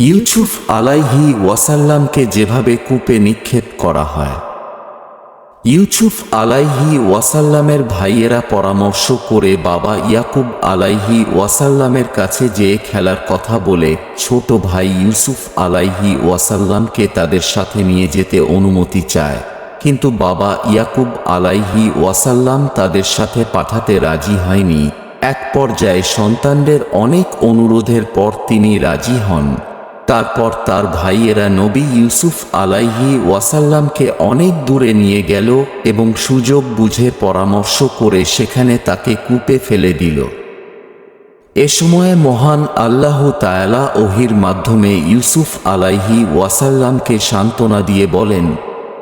ইউসুফ আলাইহি ওয়াসাল্লামকে যেভাবে কূপে নিক্ষেপ করা হয়। ইউসুফ আলাইহি ওয়াসাল্লামের ভাইয়েরা পরামর্শ করে বাবা ইয়াকুব আলাইহি ওয়াসাল্লামের কাছে যেয়ে খেলার কথা বলে ছোট ভাই ইউসুফ আলাইহি ওয়াসাল্লামকে তাদের সাথে নিয়ে যেতে অনুমতি চায়। কিন্তু বাবা ইয়াকুব আলাইহি ওয়াসাল্লাম তাদের সাথে পাঠাতে রাজি হয়নি। এক পর্যায়ে সন্তানদের অনেক অনুরোধের পর তিনি রাজি হন। তারপর তার ভাইয়েরা নবী ইউসুফ আলাইহি ওয়াসাল্লামকে অনেক দূরে নিয়ে গেল এবং সুযোগ বুঝে পরামর্শ করে সেখানে তাকে কূপে ফেলে দিল। এ সময়ে মহান আল্লাহ তায়ালা ওহির মাধ্যমে ইউসুফ আলাইহি ওয়াসাল্লামকে সান্ত্বনা দিয়ে বলেন,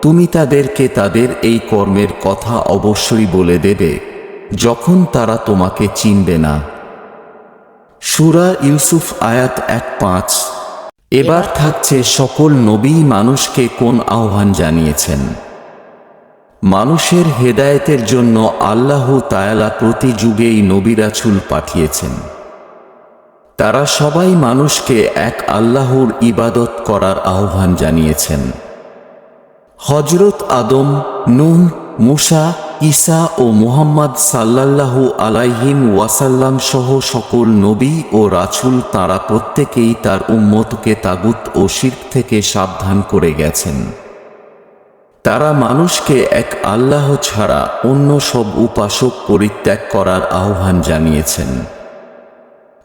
তুমি তাদেরকে তাদের এই কর্মের কথা অবশ্যই বলে দেবে, যখন তারা তোমাকে চিনবে না। সুরা ইউসুফ আয়াত এক পাঁচ। এবার থাকছে সকল নবী মানুষকে কোন আহ্বান জানিয়েছেন? মানুষের হেদায়েতের জন্য আল্লাহ তায়ালা প্রতি যুগেই নবিরাছুল পাঠিয়েছেন। তারা সবাই মানুষকে এক আল্লাহর ইবাদত করার আহ্বান জানিয়েছেন। হজরত আদম নুন মুসা ঈসা ও মুহাম্মদ সাল্লাল্লাহু আলাইহিম ওয়াসাল্লাম সহ সকল নবী ও রাছুল তারা প্রত্যেকেই তার উম্মতকে তাগুত ও শির্ক থেকে সাবধান করে গেছেন। তারা মানুষকে এক আল্লাহ ছাড়া অন্য সব উপাসক পরিত্যাগ করার আহ্বান জানিয়েছেন।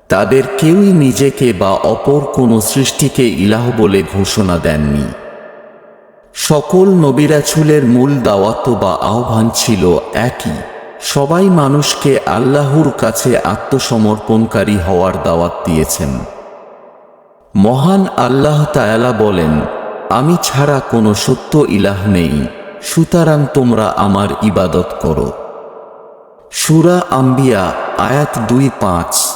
তাদের কেউই নিজেকে বা অপর কোনো সৃষ্টিকে ইলাহ বলে ঘোষণা দেননি। সকল নবিরাছুলের মূল দাওয়াত বা আহ্বান ছিল একই। সবাই মানুষকে আল্লাহর কাছে আত্মসমর্পণকারী হওয়ার দাওয়াত দিয়েছেন। মহান আল্লাহ তায়ালা বলেন, আমি ছাড়া কোনো সত্য ইলাহ নেই, সুতরাং তোমরা আমার ইবাদত করো। সুরা আম্বিয়া, আয়াত দুই পাঁচ।